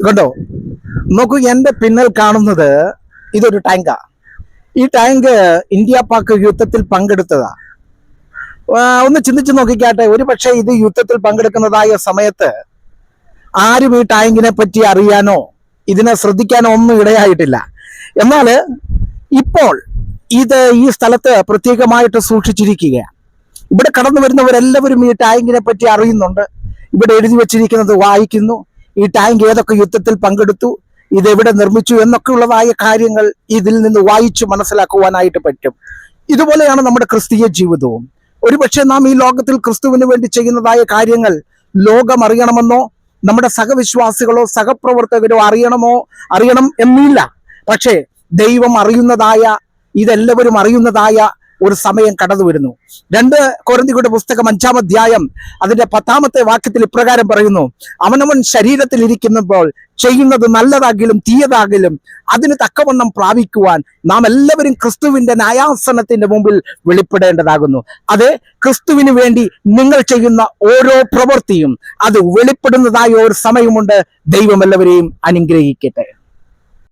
കണ്ടോ? നോക്കൂ എന്റെ പിന്നൽ കാണുന്നത് ഇതൊരു ടാങ്കാ. ഈ ടാങ്ക് ഇന്ത്യ പാക് യുദ്ധത്തിൽ പങ്കെടുത്തതാ. ഒന്ന് ചിന്തിച്ചു നോക്കിക്കാട്ടെ. ഒരു പക്ഷേ ഇത് യുദ്ധത്തിൽ പങ്കെടുക്കുന്നതായ സമയത്ത് ആരും ഈ ടാങ്കിനെ പറ്റി അറിയാനോ ഇതിനെ ശ്രദ്ധിക്കാനോ ഒന്നും ഇടയായിട്ടില്ല. എന്നാൽ ഇപ്പോൾ ഇത് ഈ സ്ഥലത്ത് പ്രത്യേകമായിട്ട് സൂക്ഷിച്ചിരിക്കുകയാണ്. ഇവിടെ കടന്നു വരുന്നവരെല്ലാവരും ഈ ടാങ്കിനെ പറ്റി അറിയുന്നുണ്ട്. ഇവിടെ എഴുതി വെച്ചിരിക്കുന്നത് വായിക്കുന്നു. ഈ ടാങ്ക് ഏതൊക്കെ യുദ്ധത്തിൽ പങ്കെടുത്തു ഇതെവിടെ നിർമ്മിച്ചു എന്നൊക്കെയുള്ളതായ കാര്യങ്ങൾ ഇതിൽ നിന്ന് വായിച്ചു മനസ്സിലാക്കുവാനായിട്ട് പറ്റും. ഇതുപോലെയാണ് നമ്മുടെ ക്രിസ്തീയ ജീവിതവും. ഒരുപക്ഷെ നാം ഈ ലോകത്തിൽ ക്രിസ്തുവിന് വേണ്ടി ചെയ്യുന്നതായ കാര്യങ്ങൾ ലോകം അറിയണമെന്നോ നമ്മുടെ സഹവിശ്വാസികളോ സഹപ്രവർത്തകരോ അറിയണമോ അറിയണം എന്നില്ല. പക്ഷേ ദൈവം അറിയുന്നതായ ഇതെല്ലാവരും അറിയുന്നതായ ഒരു സമയം കടന്നു വരുന്നു. രണ്ട് കൊരന്തിയുടെ പുസ്തകം അഞ്ചാം അധ്യായം അതിന്റെ പത്താമത്തെ വാക്യത്തിൽ ഇപ്രകാരം പറയുന്നു അവനവൻ ശരീരത്തിൽ ഇരിക്കുമ്പോൾ ചെയ്യുന്നത് നല്ലതാകിലും തീയതാകിലും അതിന് തക്കവണ്ണം പ്രാപിക്കുവാൻ നാം എല്ലാവരും ക്രിസ്തുവിന്റെ ന്യായാസനത്തിന്റെ മുമ്പിൽ വെളിപ്പെടേണ്ടതാകുന്നു. അത് ക്രിസ്തുവിന് വേണ്ടി നിങ്ങൾ ചെയ്യുന്ന ഓരോ പ്രവൃത്തിയും അത് വെളിപ്പെടുന്നതായ ഒരു സമയമുണ്ട്. ദൈവം എല്ലാവരെയും അനുഗ്രഹിക്കട്ടെ.